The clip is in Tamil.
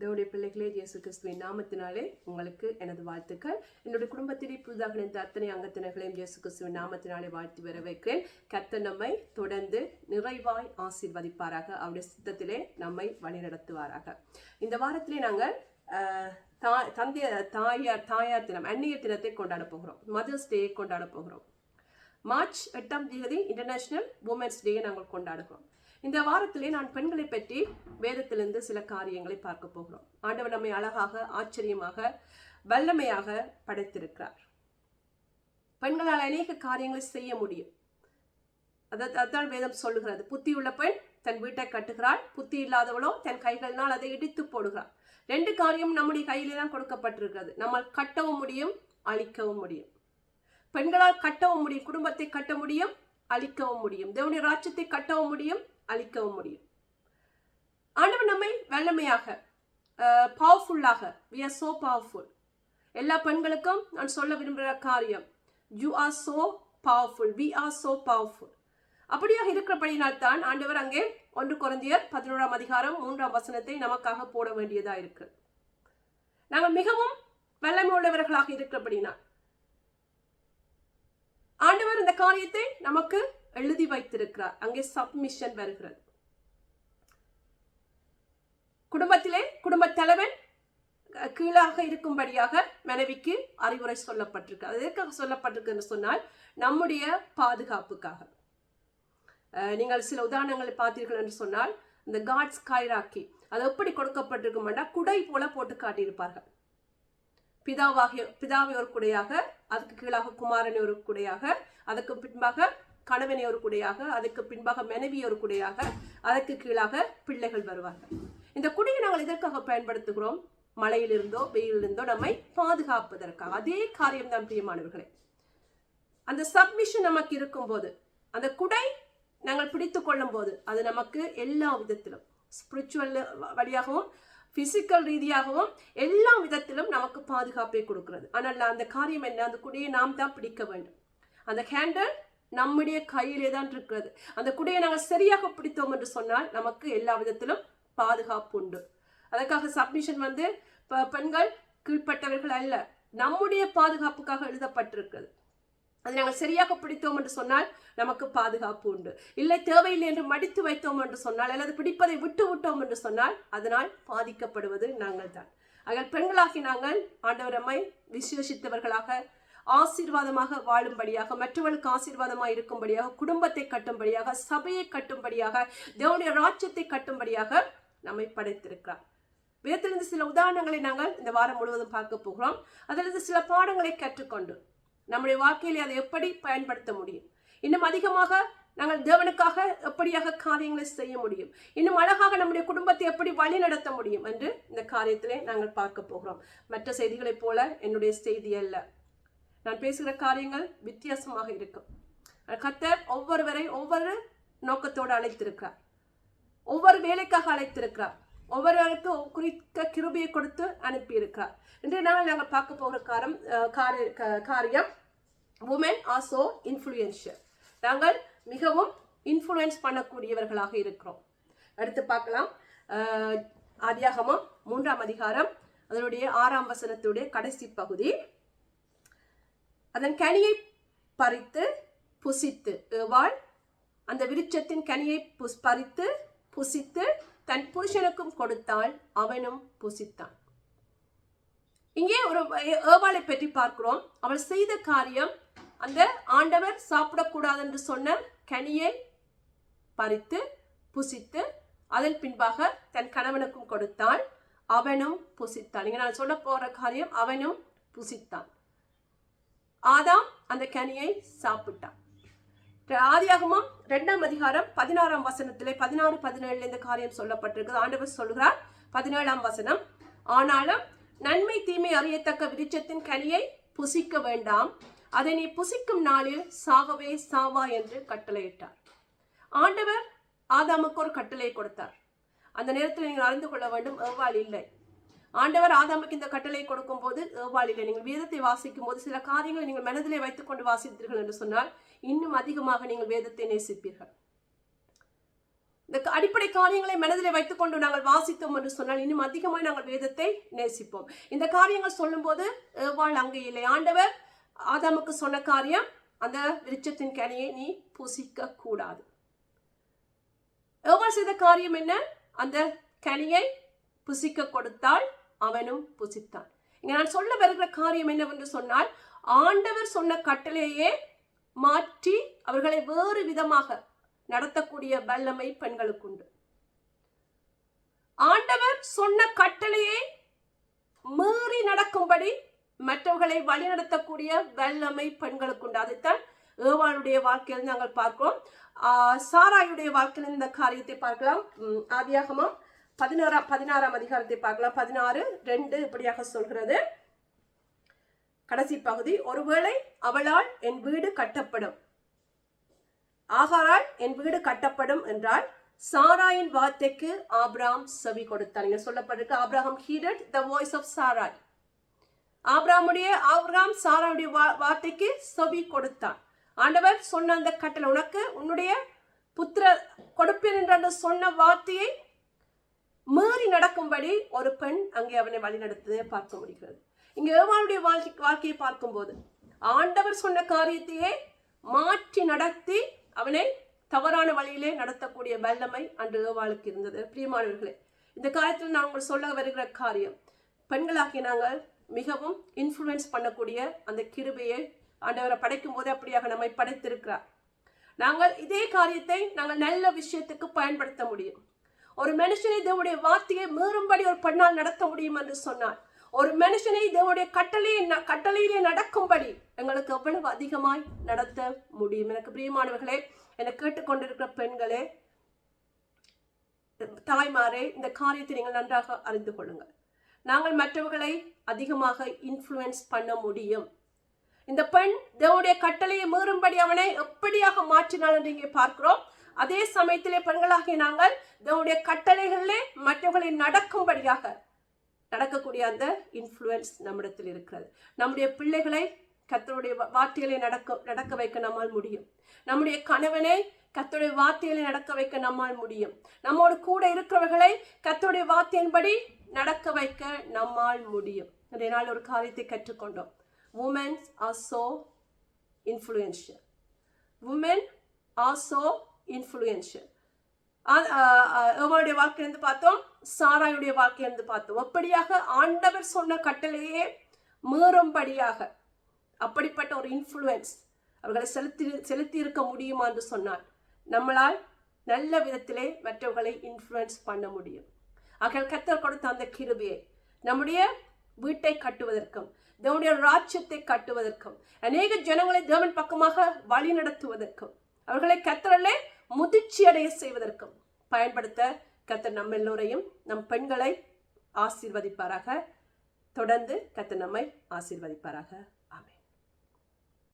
தேவடைய பிள்ளைகளே இயேசு கிறிஸ்துவின் நாமத்தினாலே உங்களுக்கு எனது வாழ்த்துக்கள். என்னுடைய குடும்பத்திலே புதிதாக இணைந்த அத்தனை அங்கத்தினர்களையும் இயேசு கிறிஸ்துவின் நாமத்தினாலே வாழ்த்து வர வைக்கிறேன். கத்த நம்மை தொடர்ந்து நிறைவாய் ஆசீர்வதிப்பாராக. அவருடைய சித்தத்திலே நம்மை வழிநடத்துவாராக. இந்த வாரத்திலே நாங்கள் தாய் தந்தைய தாயார் தாயார் தினம் அந்நிய தினத்தை கொண்டாட போகிறோம். மதர்ஸ் டே கொண்டாட போகிறோம். மார்ச் எட்டாம் தேதி இன்டர்நேஷனல் உமன்ஸ் டே நாங்கள் கொண்டாடுகிறோம். இந்த வாரத்திலே நான் பெண்களை பற்றி வேதத்திலிருந்து சில காரியங்களை பார்க்க போகிறோம். ஆண்டவர் நம்மை அழகாக ஆச்சரியமாக வல்லமையாக படைத்திருக்கிறார். பெண்களால் அநேக காரியங்களை செய்ய முடியும். அதை அதான் வேதம் சொல்லுகிறது. புத்தி உள்ள பெண் தன் வீட்டை கட்டுகிறாள். புத்தி இல்லாதவளோ தன் கைகளினால் அதை இடித்து போடுகிறாள். ரெண்டு காரியம் நம்முடைய கையிலே தான் கொடுக்கப்பட்டிருக்கிறது. நம்மால் கட்டவும் முடியும் அழிக்கவும் முடியும். பெண்களால் கட்டவும் முடியும் குடும்பத்தை கட்ட முடியும் அழிக்கவும் முடியும். தேவனுடைய ராஜ்யத்தை கட்டவும் முடியும் அளிக்கவும் முடியும். ஆண்டவர் நம்மை வல்லமையாக பவர்ஃபுல்லாக வி ஆர் சோ பவர்ஃபுல் எல்லா பெண்களுக்கும் நான் சொல்ல விரும்புகிற காரியம் you are so powerful we are so powerful அப்படியாக இருக்கிறபடினால் தான் ஆண்டவர் அங்கே ஒன்று குறைந்தியர் பதினோராம் அதிகாரம் மூன்றாம் வசனத்தை நமக்காக போட வேண்டியதாக இருக்கு. நாங்கள் மிகவும் வல்லமை உள்ளவர்களாக இருக்கிறபடினால் ஆண்டவர் இந்த காரியத்தை நமக்கு எழுதி வைத்திருக்கிறார். அங்கே சப்மிஷன் வருகிறது. குடும்பத்திலே குடும்பத் தலைவன் கீழாக இருக்கும்படியாக மனைவிக்கு அறிவுரை சொல்லப்பட்டிருக்கு. அது எதற்காக சொல்லப்பட்டிருக்கு என்று சொன்னால் நம்முடைய பாதுகாப்புக்காக. நீங்கள் சில உதாரணங்களை பார்த்தீர்கள் என்று சொன்னால் இந்த காட்ஸ் காய்ராக்கி அது எப்படி கொடுக்கப்பட்டிருக்குமெண்டா குடை போல போட்டு காட்டியிருப்பார்கள். பிதாவாகிய பிதாவை ஒரு குடையாக அதுக்கு கீழாக குமாரனை ஒரு குடையாக அதுக்கு பின்பாக கணவனை ஒரு குடையாக அதுக்கு பின்பாக மனைவி ஒரு குடையாக அதற்கு கீழாக பிள்ளைகள் வருவார்கள். இந்த குடியை நாங்கள் எதற்காக பயன்படுத்துகிறோம்? மழையிலிருந்தோ வெயிலிருந்தோ நம்மை பாதுகாப்பதற்காக. அதே காரியம்தான் பிரியமானவர்களே. அந்த சப்மிஷன் நமக்கு இருக்கும்போது அந்த குடை நாங்கள் பிடித்து கொள்ளும் போது அது நமக்கு எல்லா விதத்திலும் ஸ்பிரிச்சுவல் வழியாகவும் பிசிக்கல் ரீதியாகவும் எல்லா விதத்திலும் நமக்கு பாதுகாப்பை கொடுக்கிறது. ஆனால் அந்த காரியம் என்ன? அந்த குடையை நாம் தான் பிடிக்க வேண்டும். அந்த ஹேண்டல் நம்முடைய கையிலே தான் இருக்கிறது. அந்த குடையை நாங்கள் சரியாக பிடித்தோம் என்று சொன்னால் நமக்கு எல்லா விதத்திலும் பாதுகாப்பு உண்டு. அதற்காக சப்மிஷன் வந்து ப- பெண்கள் கீழ்ப்பட்டவர்கள் அல்ல நம்முடைய பாதுகாப்புக்காக எழுதப்பட்டிருக்கிறது. அதை நாங்கள் சரியாக பிடித்தோம் என்று சொன்னால் நமக்கு பாதுகாப்பு உண்டு. இல்லை தேவையில்லை என்று மடித்து வைத்தோம் என்று சொன்னால் அல்லது பிடிப்பதை விட்டு விட்டோம் என்று சொன்னால் அதனால் பாதிக்கப்படுவது நாங்கள் தான் ஆக பெண்களாகி நாங்கள் ஆண்டவரம்மை விசேஷித்தவர்களாக ஆசீர்வாதமாக வாழும்படியாக மற்றவர்களுக்கு ஆசீர்வாதமாக இருக்கும்படியாக குடும்பத்தை கட்டும்படியாக சபையை கட்டும்படியாக தேவனுடைய ராஜ்யத்தை கட்டும்படியாக நம்மை படைத்திருக்கிறார். வேதத்திலிருந்து சில உதாரணங்களை நாங்கள் இந்த வாரம் முழுவதும் பார்க்க போகிறோம். அதிலிருந்து சில பாடங்களை கற்றுக்கொண்டு நம்முடைய வாழ்க்கையிலே அதை எப்படி பயன்படுத்த முடியும்? இன்னும் அதிகமாக நாங்கள் தேவனுக்காக எப்படியாக காரியங்களை செய்ய முடியும்? இன்னும் அழகாக நம்முடைய குடும்பத்தை எப்படி வழி நடத்த முடியும்? என்று இந்த காரியத்திலே நாங்கள் பார்க்க போகிறோம். மற்ற செய்திகளைப் போல என்னுடைய செய்தி அல்ல. நான் பேசுகிற காரியங்கள் வித்தியாசமாக இருக்கும். கத்தர் ஒவ்வொருவரை ஒவ்வொரு நோக்கத்தோடு அழைத்திருக்கிறார். ஒவ்வொரு வேலைக்காக அழைத்திருக்கிறார். ஒவ்வொருவருக்கும் குறித்த கிருபியை கொடுத்து அனுப்பியிருக்கிறார். இன்றைய நாள் நாங்கள் பார்க்க போகிற காரம் க- காரியம் உமன் ஆசோ இன்ஃப்ளூயன்ஷியல் நாங்கள் மிகவும் இன்ஃப்ளூயன்ஸ் பண்ணக்கூடியவர்களாக இருக்கிறோம். அடுத்து பார்க்கலாம். அஹ், ஆதியாகமம் மூன்றாம் அதிகாரம் அதனுடைய ஆறாம் வசனத்துடைய கடைசி பகுதி. அதன் கனியை பறித்து புசித்து ஏவாள் அந்த விருட்சத்தின் கனியை புஸ் பறித்து புசித்து தன் புருஷனுக்கும் கொடுத்தாள் அவனும் புசித்தான். இங்கே ஒரு ஏவாளை பற்றி பார்க்கிறோம். அவள் செய்த காரியம் அந்த ஆண்டவர் சாப்பிடக்கூடாது என்று சொன்ன கனியை பறித்து புசித்து அதன் பின்பாக தன் கணவனுக்கும் கொடுத்தாள் அவனும் புசித்தான். இங்கே நான் சொல்ல போகிற காரியம் அவனும் புசித்தான். ஆதாம் அந்த கனியை சாப்பிட்டான். ஆதியாகமா ரெண்டாம் அதிகாரம் பதினாறாம் வசனத்திலே பதினாறு பதினேழுல இந்த காரியம் சொல்லப்பட்டிருக்கு ஆண்டவர் சொல்கிறார் பதினேழாம் வசனம் ஆனாலும் நன்மை தீமை அறியத்தக்க விருட்சத்தின் கனியை புசிக்க வேண்டாம். அதை நீ புசிக்கும் நாளில் சாகவே சாவா என்று கட்டளையிட்டார். ஆண்டவர் ஆதாமுக்கு ஒரு கட்டளை கொடுத்தார். அந்த நேரத்தில் நீங்கள் அறிந்து கொள்ள வேண்டும் எவ்வாறு இல்லை? ஆண்டவர் ஆதாமுக்கு இந்த கட்டளை கொடுக்கும் போது ஏவாளில நீங்கள் வேதத்தை வாசிக்கும் போது சில காரியங்களை நீங்கள் மனதிலே வைத்துக்கொண்டு வாசித்தீர்கள் என்று சொன்னால் இன்னும் அதிகமாக நீங்கள் வேதத்தை நேசிப்பீர்கள். இந்த க- அடிப்படை காரியங்களை மனதிலே வைத்துக்கொண்டு நாங்கள் வாசித்தோம் என்று சொன்னால் இன்னும் அதிகமாக நாங்கள் வேதத்தை நேசிப்போம். இந்த காரியங்கள் சொல்லும்போது ஏவாள் அங்கே இல்லை. ஆண்டவர் ஆதாமுக்கு சொன்ன காரியம் அந்த விருட்சத்தின் கனியை நீ புசிக்க கூடாது ஏவாள் செய்த காரியம் என்ன? அந்த கனியை புசிக்க கொடுத்தால் அவனும் புசித்தான். இங்க நான் சொல்ல வருகிற காரியம் என்னவென்று சொன்னால் ஆண்டவர் சொன்ன கட்டளையே மாற்றி அவர்களை வேறு விதமாக நடத்தக்கூடிய வல்லமை பெண்களுக்குண்டு ஆண்டவர் சொன்ன கட்டளையை மீறி நடக்கும்படி மற்றவர்களை வழிநடத்தக்கூடிய வல்லமை பெண்களுக்குண்டு அதைத்தான் ஏவாளுடைய வாழ்க்கையில் நாங்கள் பார்க்கிறோம். ஆஹ் சாராயுடைய வாழ்க்கையில் இந்த காரியத்தை பார்க்கலாம். உம், ஆதியாகமம் பதினாறாம் பதினாறாம் அதிகாரத்தை பார்க்கலாம். பதினாறு ரெண்டு இப்படியாக சொல்கிறது. கடைசி பகுதி ஒருவேளை அவளால் என் வீடு கட்டப்படும். ஆகாரால் என் வீடு கட்டப்படும் என்றால் சாராயின் வார்த்தைக்கு ஆப்ராம் செவி கொடுத்தார். இங்க சொல்லப்பட்டிருக்கு Abraham heeded the voice of Sarai ஆப்ராமுடைய Abram சாராவுடைய வா- வார்த்தைக்கு செவி கொடுத்தான் ஆண்டவர் சொன்ன அந்த கட்டளை உனக்கு உன்னுடைய புத்திர கொடுப்பேன் என்று சொன்ன வார்த்தையை மீறி நடக்கும்படி ஒரு பெண் அங்கே அவனை வழிநடத்ததை பார்க்க முடிகிறது. இங்கே ஏவாளுடைய வாழ்க்கை வாழ்க்கையை பார்க்கும்போது ஆண்டவர் சொன்ன காரியத்தையே மாற்றி நடத்தி அவனை தவறான வழியிலே நடத்தக்கூடிய வல்லமை அன்று ஏவாளுக்கு இருந்தது. பிரியமானவர்களே இந்த காரியத்தில் நான் உங்களுக்கு சொல்ல வருகிற காரியம் பெண்களாகிய நாங்கள் மிகவும் இன்ஃப்ளூயன்ஸ் பண்ணக்கூடிய அந்த கிருபையை ஆண்டவரை படைக்கும் போது அப்படியாக நம்மை படைத்திருக்கிறார். நாங்கள் இதே காரியத்தை நாங்கள் நல்ல விஷயத்துக்கு பயன்படுத்த முடியும். ஒரு மனுஷனை தேவனுடைய வார்த்தையை மீறும்படி ஒரு பெண்ணால் நடத்த முடியும் என்று சொன்னார். ஒரு மனுஷனை தேவனுடைய கட்டளையை கட்டளையிலே நடக்கும்படி எங்களுக்கு எவ்வளவு அதிகமாய் நடத்த முடியும்? எனக்கு பிரியமானவர்களே என்னை கேட்டுக்கொண்டிருக்கிற பெண்களே தாய்மாரே இந்த காரியத்தை நீங்கள் நன்றாக அறிந்து கொள்ளுங்கள். நாங்கள் மற்றவர்களை அதிகமாக இன்ஃப்ளூயன்ஸ் பண்ண முடியும். இந்த பெண் தேவனுடைய கட்டளையை மீறும்படி அவனை எப்படியாக மாற்றினாள் என்று இங்கே பார்க்கிறோம். அதே சமயத்திலே பெண்களாகிய நாங்கள் தேவனுடைய கட்டளைகளிலே மற்றவர்களை நடக்கும்படியாக நடக்கக்கூடிய அந்த இன்ஃப்ளூயன்ஸ் நம்மிடத்தில் இருக்கிறது. நம்முடைய பிள்ளைகளை கத்தருடைய வார்த்தைகளை நடக்க நடக்க வைக்க நம்மால் முடியும். நம்முடைய கணவனை கத்தோடைய வார்த்தைகளை நடக்க வைக்க நம்மால் முடியும். நம்மோடு கூட இருக்கிறவர்களை கத்தோடைய வார்த்தையின்படி நடக்க வைக்க நம்மால் முடியும். இன்றைய நாள் ஒரு காரியத்தை கற்றுக்கொண்டோம். Womens are so influential woman are so influential அவருடைய வாழ்க்கையிலிருந்து பார்த்தோம் சாராயுடைய வாழ்க்கையிலிருந்து பார்த்தோம். அப்படியாக ஆண்டவர் சொன்ன கட்டளையே மீறும்படியாக அப்படிப்பட்ட ஒரு இன்ஃப்ளூயன்ஸ் அவர்களை செலுத்தி செலுத்தி இருக்க முடியுமா என்று சொன்னார் நம்மளால் நல்ல விதத்திலே மற்றவர்களை இன்ஃப்ளூயன்ஸ் பண்ண முடியும். ஆகையால் கத்தர் கொடுத்த அந்த கிருபியை நம்முடைய வீட்டை கட்டுவதற்கும் தேவனுடைய ராஜ்யத்தை கட்டுவதற்கும் அநேக ஜனங்களை தேவன் பக்கமாக வழி நடத்துவதற்கும் அவர்களை கத்தரலே முதிர்ச்சி அடைய செய்வதற்கும் பயன்படுத்த கத்தர் நம்ம எல்லோரையும் நம் பெண்களை ஆசீர்வதிப்பாராக. தொடர்ந்து கத்தர் நம்மை ஆசீர்வதிப்பாராக.